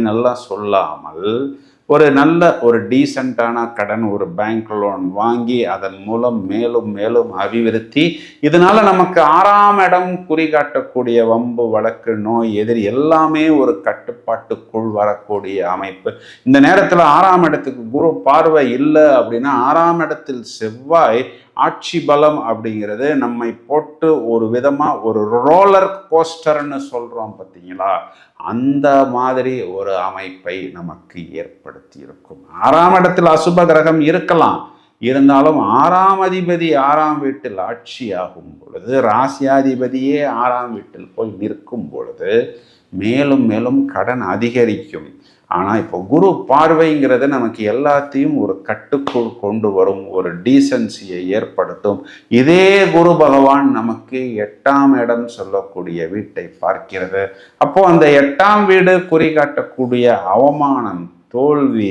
நல்லா சொல்லாமல் ஒரு நல்ல ஒரு டீசெண்டான கடன் ஒரு பேங்க் லோன் வாங்கி அதன் மூலம் மேலும் மேலும் அபிவிருத்தி இதனால நமக்கு ஆறாம் இடம் குறிகாட்டக்கூடிய வம்பு வழக்கு நோய் எதிரி எல்லாமே ஒரு கட்டுப்பாட்டுக்குள் வரக்கூடிய அமைப்பு. இந்த நேரத்தில் ஆறாம் இடத்துக்கு குரு பார்வை இல்லை அப்படின்னா ஆறாம் இடத்தில் செவ்வாய் ஆட்சி பலம் அப்படிங்கிறது நம்மை போட்டு ஒரு விதமாக ஒரு ரோலர் கோஸ்டர்னு சொல்கிறோம் பார்த்தீங்களா? அந்த மாதிரி ஒரு அமைப்பை நமக்கு ஏற்படுத்தி இருக்கும். ஆறாம் இடத்தில் அசுப கிரகம் இருக்கலாம். இருந்தாலும் ஆறாம் அதிபதி ஆறாம் வீட்டில் ஆட்சி ஆகும் பொழுது ராசியாதிபதியே ஆறாம் வீட்டில் போய் நிற்கும் பொழுது மேலும் மேலும் கடன் அதிகரிக்கும். ஆனால் இப்போ குரு பார்வைங்கிறது நமக்கு எல்லாத்தையும் ஒரு கட்டுக்குள் கொண்டு வரும் ஒரு டீசன்சியை ஏற்படுத்தும். இதே குரு பகவான் நமக்கு எட்டாம் இடம் சொல்லக்கூடிய வீட்டை பார்க்கிறது. அப்போ அந்த எட்டாம் வீடு குறிகாட்டக்கூடிய அவமானம் தோல்வி